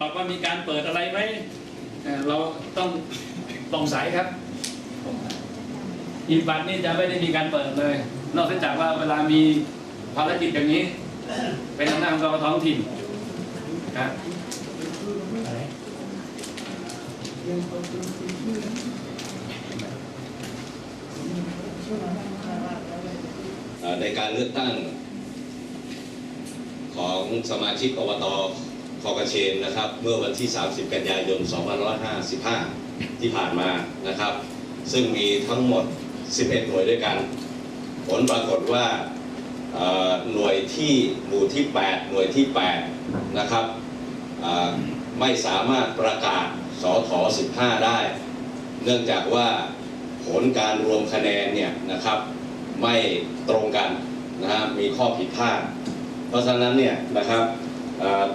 บอกว่ามีการเปิดอะไรไหมเอ่อเราต้องโปร่งใสครับอีกบัตรนี่จะไม่ได้มีการเปิดเลย นอกจากว่าเวลามีภารกิจอย่างนี้ เป็นอำนาจของกรกตท้องถิ่นครับเอ่อในการเลือกตั้งของสมาชิกอบต คอกระเชนนะครับ เมื่อวันที่ 30 กันยายน 2555 ที่ผ่านมานะครับ ซึ่งมีทั้งหมด 11 หน่วยด้วยกัน ผลปรากฏว่าหน่วยที่หมู่ที่ 8 หน่วยที่ 8 นะครับไม่สามารถประกาศสอถอ15 ได้ เนื่องจากว่าผลการรวมคะแนนเนี่ยนะครับ ไม่ตรงกันนะฮะมีข้อผิดพลาด เพราะฉะนั้นเนี่ยนะครับ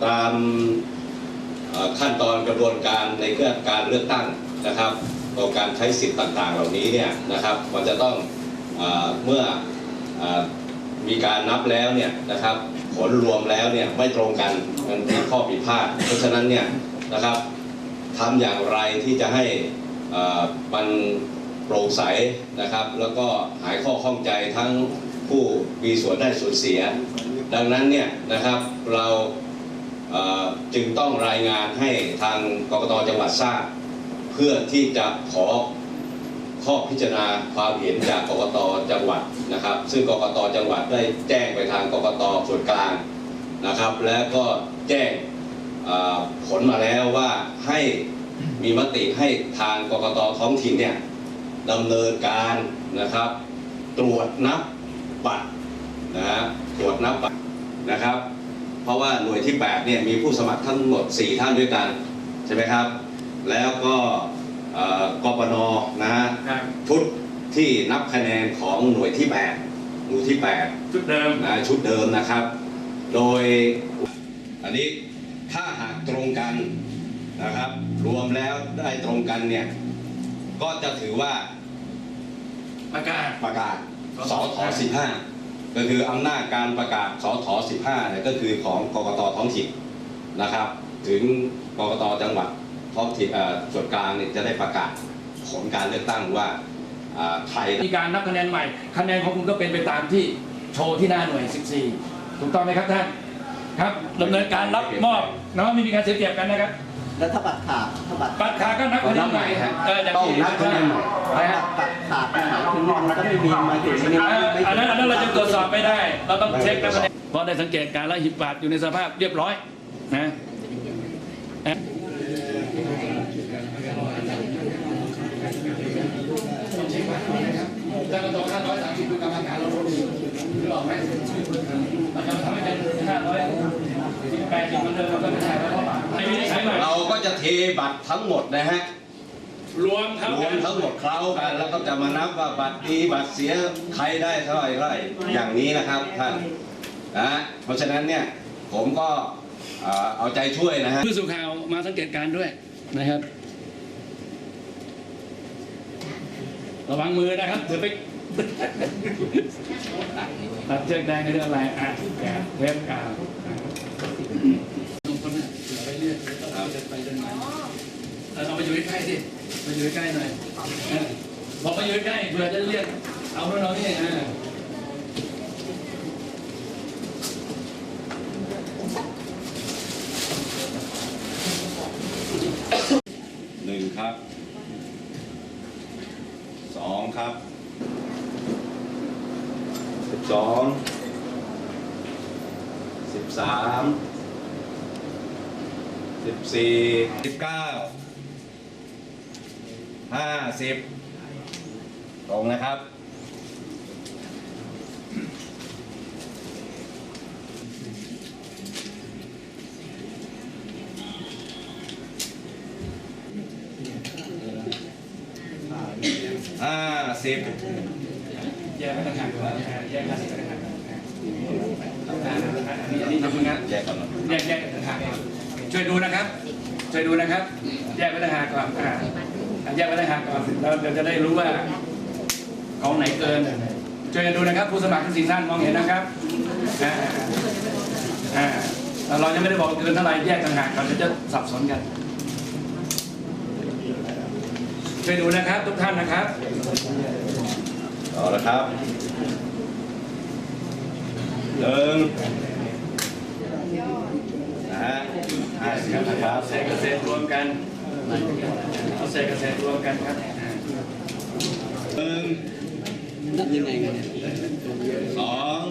ตามขั้นตอนกระบวนการในเรื่องการเลือกตั้งนะครับต่อการใช้สิทธิ์ต่างๆ เหล่านี้เนี่ยนะครับมันจะต้องเมื่อมีการนับแล้วเนี่ยนะครับผลรวมแล้วเนี่ยไม่ตรงกันมันมีข้อผิดพลาด เพราะฉะนั้นเนี่ยนะครับทำอย่างไรที่จะให้มันโปร่งใสนะครับ แล้วก็หายข้อข้องใจทั้งผู้มีส่วนได้ส่วนเสีย ดังนั้นเนี่ยนะครับเรา จึงต้องรายงานให้ทางกรกตจังหวัดทราบ เพื่อที่จะขอข้อพิจารณาความเห็นจากกกตจังหวัดนะครับ ซึ่งกกตจังหวัดได้แจ้งไปทางกกตส่วนกลางนะครับ แล้วก็แจ้งผลมาแล้วว่าให้มีมติให้ทางกกตท้องถิ่นเนี่ยดำเนินการนะครับ ตรวจนับบัตรนะฮะตรวจนับบัตรนะครับ เพราะว่าหน่วยที่8เนี่ยมีผู้สมัครทั้งหมด 4 ท่านด้วยกันใช่ไหมครับ แล้วก็เอ่อกปนนะฮะครับชุดที่นับคะแนนของหน่วยที่8หมู่ที่8ชุดเดิมนะชุดเดิมนะครับ โดยอันนี้ถ้าหากตรงกันนะครับ รวมแล้วได้ตรงกันเนี่ยก็จะถือว่าประกาศประกาศสอถอ15 ก็คืออำนาจการประกาศสอถอ15เนี่ยก็คือของกกตท้องถิ่นนะครับ ถึงกกตจังหวัดท้องถิ่นเอ่อส่วนกลางเนี่ยจะได้ประกาศผลการเลือกตั้งว่าอ่าใครมีการนับคะแนนใหม่ คะแนนของคุณก็เป็นไปตามที่โชว์ที่หน้าหน่วย 14 ถูกต้องไหมครับท่านครับดำเนินการรับมอบนะว่าไม่มีการเสียเปรียบกันนะครับ แล้วถ้าบัตรขาดถ้าบัตรบัตรขาก็นับคะแนนใหม่เอออย่างต้องที่นับคะแนนใหม่นะฮะบัตรขาดหมายถึงมันก็ไม่มีมาถึงไม่เอ่อไม่อันนั้นอันนั้นเราจะตรวจสอบไม่ได้ เราต้องเช็คแล้วคะแนนเพราะได้สังเกตการณ์แล้วหิบบัตรอยู่ในสภาพเรียบร้อยนะนะถ้าเราต้องห้าร้อยสามสิบดูกรรมการเราลดหรือออกไหมมันจะทำให้เป็นห้าร้อยสิบแปดสิบเหมือนเดิมมันก็ไม่ใช่แล้วไม่มีใช้ใหม่ เราก็จะเทบัตรทั้งหมดนะฮะรวมทั้งรวมทั้งหมดเคล้ากัน แล้วก็จะมานับว่าบัตรดีบัตรเสียใครได้เท่าไหร่เท่าไหร่อย่างนี้นะครับท่านนะเพราะฉะนั้นเนี่ยผมก็เอ่อเอาใจช่วยนะฮะ ผู้สื่อข่าวมาสังเกตการณ์ด้วยนะครับ ระวังมือนะครับเดี๋ยวไปตัดเชือกแดงในเรื่องอะไรอะแกะเทปกาวอะลงคนน่ะเสือไปเรื่อยต้องเดินไปเดินมาเออเอาอยู่ใกล้ๆสิมาอยู่ใกล้หน่อยบอกมาอยู่ใกล้เผื่อจะเรียกเอาโน่นเอานี่หนึ่งครับสองครับสิบสองสิบสามสิบสี่สิบเก้า ห้าสิบตรงนะครับ ห้าสิบแยกไปต่างหากก่อนแยกกันต่างหากอันนี้ทำงานแยกก่อนนะแยกแยกต่างหากช่วยดูนะครับ ช่วยดูนะครับ แยกไปต่างหากก่อน แยกไปต่างหากก่อนเราเดี๋ยวจะได้รู้ว่าของไหนเกินช่วยกันดูนะครับผู้สมัครทั้งสี่ท่านมองเห็นนะครับอ่าอ่าเรายังไม่ได้บอกเกินเท่าไหร่แยกต่างหากเราจะสับสนกันช่วยดูนะครับ ทุกท่านนะครับต่อแล้วครับหนึ่งนะฮะห้าสิบนะครับเศษเกษตรรวมกัน เอาเศษเกษตรรวมกันครับอ่าหนึ่งนับยังไงกันเนี่ยสอง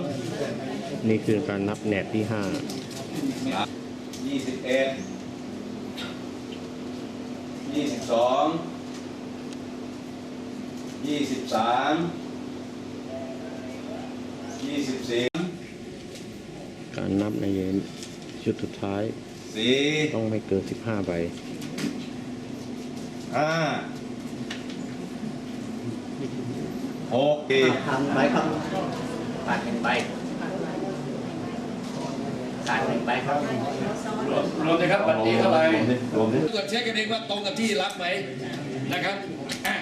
นี่คือการนับแนบที่ห้ายี่สิบเอ็ดยี่สิบสองยี่สิบสามยี่สิบสี่การนับในชุดสุดท้ายสี่ต้องไม่เกินสิบห้าใบ ห้าหกทำไว้ครับขาดหนึ่งใบขาดหนึ่งใบครับรวมรวมนะครับบัตรนี้เท่าไหร่รวมดิตรวจเช็คกันเองว่าตรงกับที่รับไหมนะครับอะ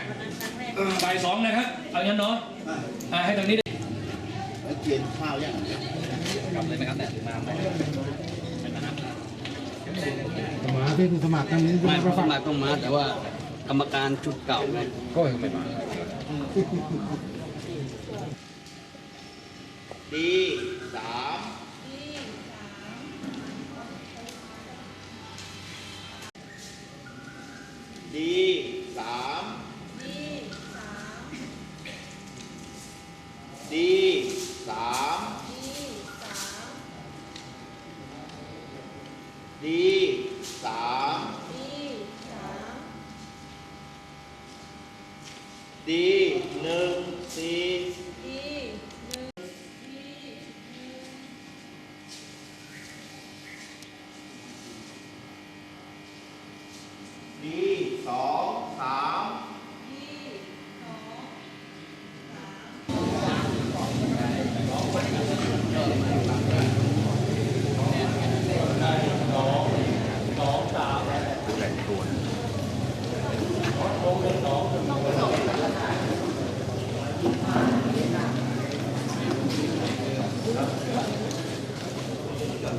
บ่ายสองนะครับ เอางั้นเนาะอะให้ตรงนี้ได้มาที่สมัครครั้งนี้ไม่ไม่สมัครต้องมาแต่ว่า กรรมการชุดเก่าไงก็ยังไม่มาดีสามดีสามดีสามดีสาม ดีหนึ่งสี่